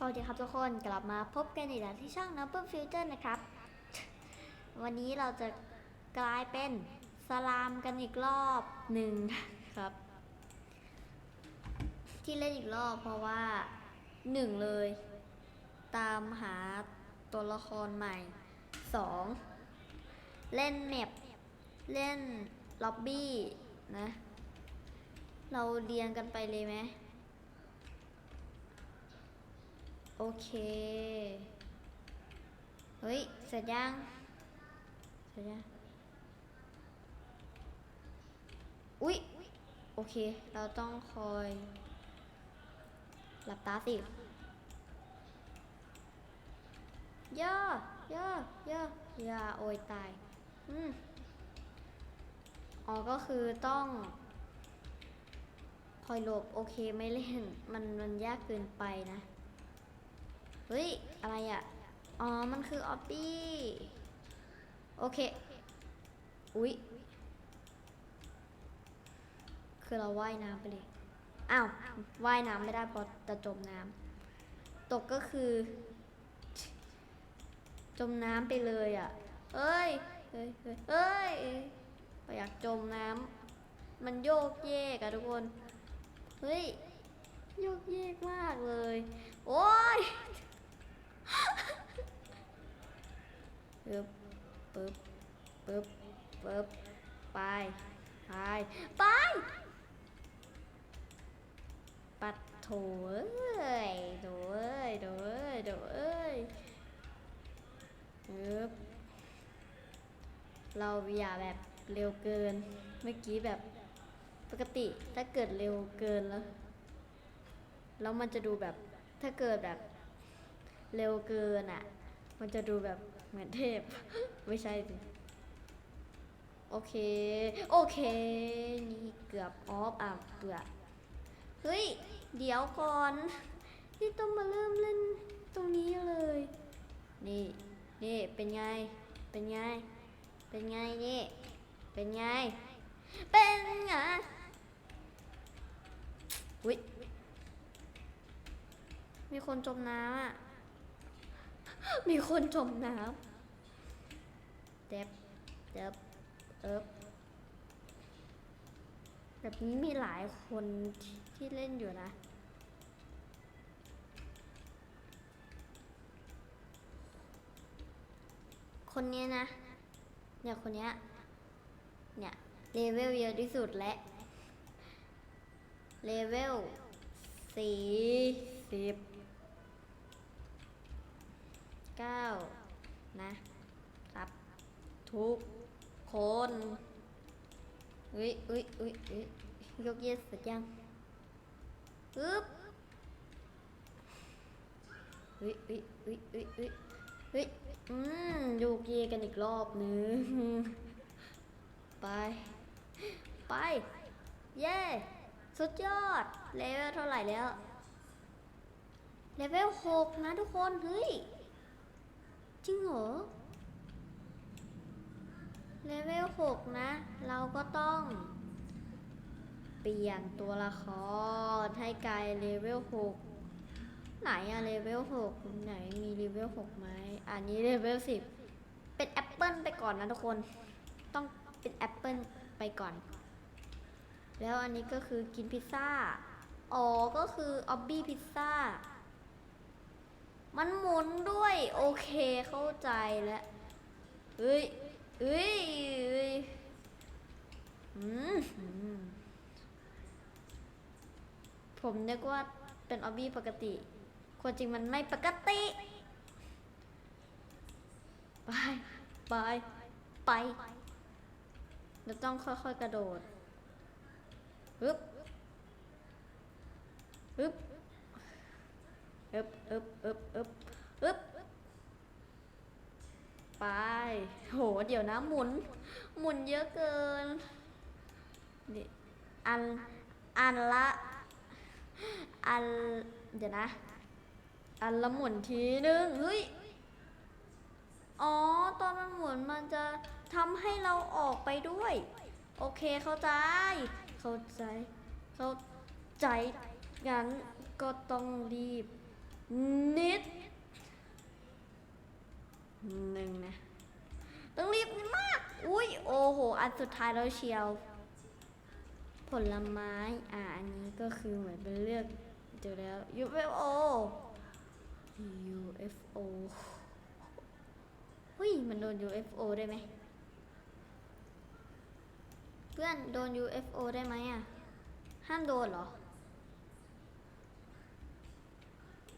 สวัสดีครับทุกคนกลับมาพบกันอีกแล้วที่ช่อง Number Future นะครับ วันนี้เราจะกลายเป็นสลามกันอีกรอบหนึ่งครับ ที่เล่นอีกรอบเพราะว่าหนึ่งเลย ตามหาตัวละครใหม่สองเล่นแมปเล่นล็อบบี้นะ เราเรียงกันไปเลยไหม โอเค เฮ้ย เสร็จยัง เสร็จยัง อุ๊ย โอเค เราต้องคอย หลับตาสิ ย่อย่อย่อย่าโอยตาย อืมอ๋อ ก็คือต้อง คอยหลบ โอเค ไม่เล่น มัน มันยากเกินไปนะ เฮ้ย อะไรอะ อ๋อ มันคือออบบี้ โอเค อุ๊ย คือเราว่ายน้ำไปเลย อ้าว ว่ายน้ำไม่ได้เพราะจะจมน้ำ ตกก็คือ จมน้ำไปเลยอะ เอ้ย เอ้ย เอ้ยเอ้ยอยากจมน้ำ มันโยกเยกอะทุกคน เฮ้ย โยกเยกมากเลย โอ้ย ปึ๊บปึ๊บปึ๊บปึ๊บไปไปไปปัดโถเอ้ยโถเอ้ยโถเอ้ยโถเอ้ยปึ๊บเราอย่าแบบเร็วเกิน เมื่อกี้แบบปกติถ้าเกิดเร็วเกินแล้ว แล้วมันจะดูแบบถ้าเกิดแบบเร็วเกินอะ มันจะดูแบบ เหมือนเทพ ไม่ใช่สิโอเค โอเค นี่เกือบออฟอะเกือบเฮ้ย เดี๋ยวก่อนที่ต้องมาเริ่มเล่นตรงนี้เลย นี่ นี่ เป็นไง เป็นไง เป็นไงนี่ เป็นไง เป็นไงอุ๊ยมีคนจมน้ำอะ มีคนจมน้ำเด็บเด็บเอิบแบบนี้มีหลายคนที่เล่นอยู่นะคนนี้นะ เนี่ยคนนี้เนี่ยเลเวลเยอะที่สุดและเลเวลสี่สิบ เก้านะครับ ทุกคนอุ้ยอุ้ยอุ้ยอุ้ยยกเยสเสร็จยังปึ๊บอุ้ยอุ้ยอุ้ยอุ้ยอุ้ยอุ้ยอืมยกเยกันอีกรอบนึง ไป ไป เย้สุดยอด เลเวลเท่าไหร่แล้ว เลเวลหกนะทุกคน เฮ้ย เหรอเลเวลหกนะ เราก็ต้อง เปลี่ยนตัวละครให้กลายเลเวลหกไหนอะเลเวลหกไหนมีเลเวลหกไหมอันนี้เลเวลสิบเป็นแอปเปิลไปก่อนนะทุกคน ต้องเป็นแอปเปิลไปก่อน แล้วอันนี้ก็คือกินพิซซ่า อ๋อ ก็คือออบบี้พิซซ่า มันหมุนด้วยโอเคเข้าใจแล้วเฮ้ยเฮ้ยเฮ้ยอืมผมนึกว่าเป็นออบบี้ปกติความจริงมันไม่ปกติ ไป ไป ไปเราต้องค่อยๆกระโดดฮึบฮึบ ฮึบฮึบฮึบฮึบฮึบไป โห เดี๋ยวนะ หมุน หมุนเยอะเกินนี่อัน อันละ อัน เดี๋ยวนะ อันละหมุนทีนึง เฮ้ย อ๋อ ตอนมันหมุนมันจะทำให้เราออกไปด้วย โอเค เข้าใจ เข้าใจ เข้าใจ งั้นก็ต้องรีบ นิดหนึ่งนะ ต้องรีบมาก อุ้ยโอ้โห อันสุดท้ายเราเชียว ผลไม้ อ่า อันนี้ก็คือเหมือนเป็นเลือกเจอแล้ว UFO UFO หุ้ย มันโดน UFO ได้ไหม เพื่อนโดน UFO ได้ไหมอะ ห้ามโดนเหรอ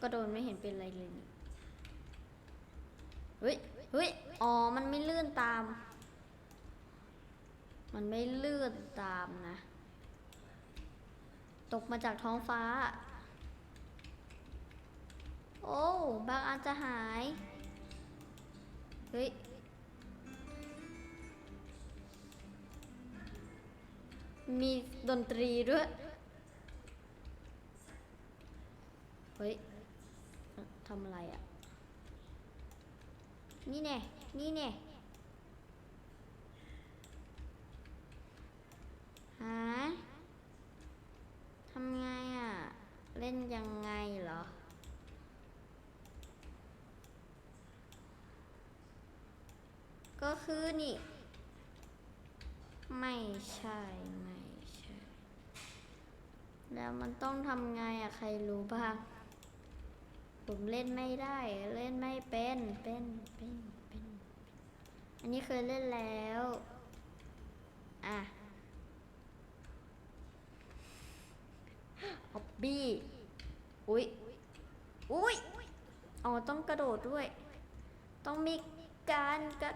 ก็โดนไม่เห็นเป็นอะไรเลยนี่เฮ้ยเฮ้ยอ๋อ มันไม่ลื่นตาม มันไม่เลื่อนตามนะ ตกมาจากท้องฟ้า โอ้ บางอันจะหาย เฮ้ยมีดนตรีด้วย เฮ้ย ทำอะไรอะ นี่แน่ นี่แน่ หา ทำไงอะ เล่นยังไงเหรอ ก็คือนี่ ไม่ใช่ ไม่ใช่ แล้วมันต้องทำไงอะ ใครรู้บ้าง ผมเล่นไม่ได้ เล่นไม่เป็นเป็นเป็นเป็นอันนี้เคยเล่นแล้ว อะออบบี้อุ๊ยอุ๊ยอ๋อต้องกระโดดด้วย ต้องมีการกระ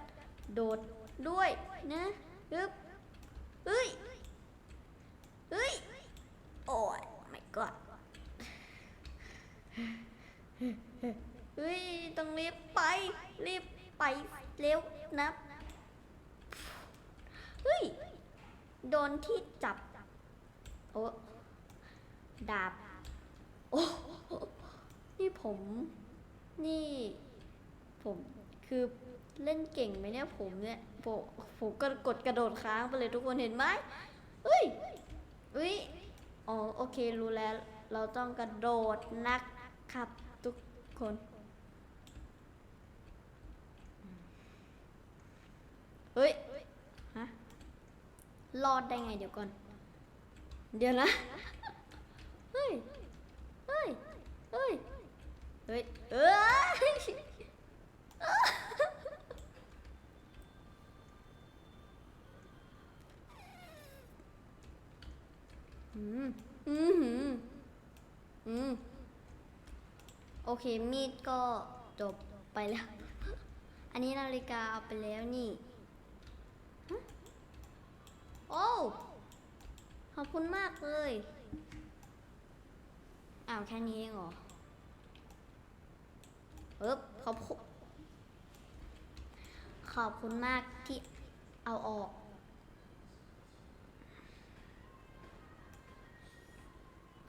โดดด้วยนะฮึบเฮ้ย เฮ้ย โอ้ยไม่กอดเฮ้ย ต้องรีบไป รีบไปเร็วนะ เฮ้ย โดนที่จับ โอ้ดาบ โอ้ นี่ผม นี่ ผม คือเล่นเก่งไหมเนี่ยผมเนี่ย ผมผมก็กดกระโดดค้างไปเลยทุกคนเห็นไหมเฮ้ยเฮ้ยอ๋อ โอเค รู้แล้ว เราต้องกระโดดนะครับ ทุกคน เฮ้ย ฮะ รอดได้ไงเดี๋ยวก่อน เดี๋ยวนะ เฮ้ย เฮ้ย เฮ้ย เฮ้ย เอ้ยอืม อืมหืมอืม โอเค มีดก็จบไปแล้ว อันนี้นาฬิกาเอาไปแล้วนี่ฮะโอ้ขอบคุณมากเลย อ้าวแค่นี้เองเหรอเอ๊บขอบคุณขอบคุณมากที่เอาออก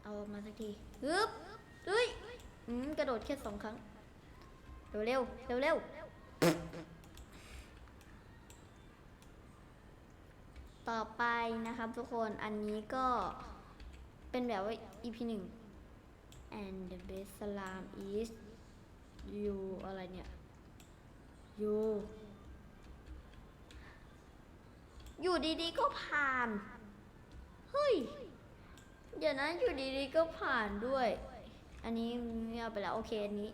เอามาสักทีฮึบเฮ้ยอืมกระโดดแค่สองครั้ง เร็วเร็วเร็วเร็ว ต่อไปนะครับทุกคนอันนี้ก็เป็นแบบว่า EP หนึ่ง and the best salam is you อะไรเนี่ย you อยู่ดีๆก็ผ่าน เฮ้ย เดี๋ยวนะอยู่ดีๆก็ผ่านด้วย อันนี้ไม่เอาไปแล้ว โอเค อันนี้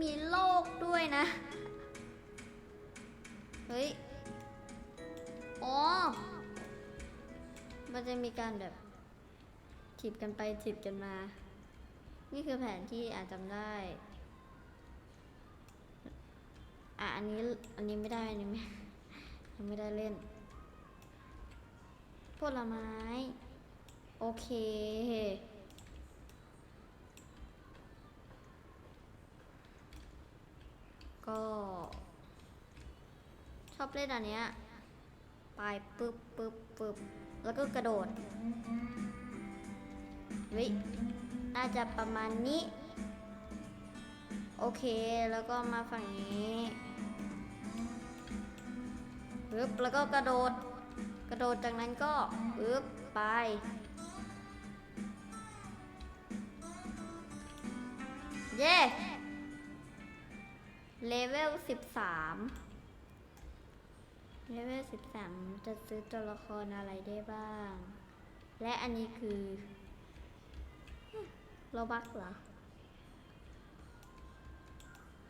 มีโลกด้วยนะ เฮ้ย อ๋อ มันจะมีการแบบถีบกันไปถีบกันมา นี่คือแผนที่อาจจำได้ อะ อันนี้ อันนี้ไม่ได้ อันนี้ไม่ยังไม่ได้เล่น ผลไม้ โอเค ก็ ชอบเล่นอันเนี้ยไปปึ๊บปึ๊บปึ๊บแล้วก็กระโดดเฮ้ยน่าจะประมาณนี้ โอเคแล้วก็มาฝั่งนี้ปึ๊บแล้วก็กระโดด กระโดดจากนั้นก็ปึ๊บไปเย้ เลเวลสิบสามเลเวลสิบสามจะซื้อตัวละครอะไรได้บ้าง และอันนี้คือโรบักเหรอ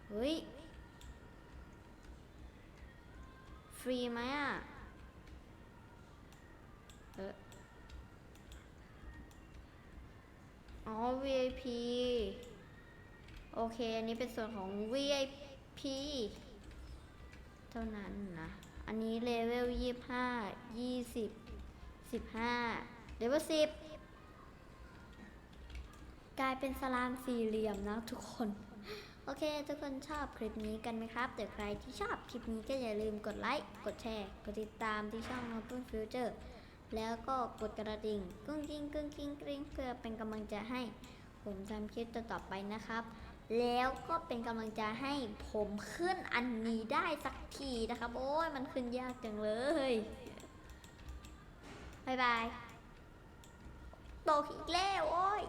เฮ้ย ฟรีไหมอะ เอออ๋อ VIP โอเค อันนี้เป็นส่วนของ VIP เท่านั้นนะ อันนี้เลเวลยี่ห้ายี่สิบสิบห้าเลเวลสิบกลายเป็นสลามสี่เหลี่ยมนะทุกคน โอเค ทุกคนชอบคลิปนี้กันไหมครับ แต่ใครที่ชอบคลิปนี้ก็อย่าลืมกดไลค์ กดแชร์ กดติดตามที่ช่อง Open Future แล้วก็กดกระดิ่งกุ้งกิ้งกุ้งกิ้งกริ้งเพื่อเป็นกำลังใจให้ ผมทำคลิปต่อๆไปนะครับ แล้วก็เป็นกำลังใจให้ผมขึ้นอันนี้ได้สักทีนะครับ โอ้ยมันขึ้นยากจังเลยบายบายโตอีกแล้ว โอ้ย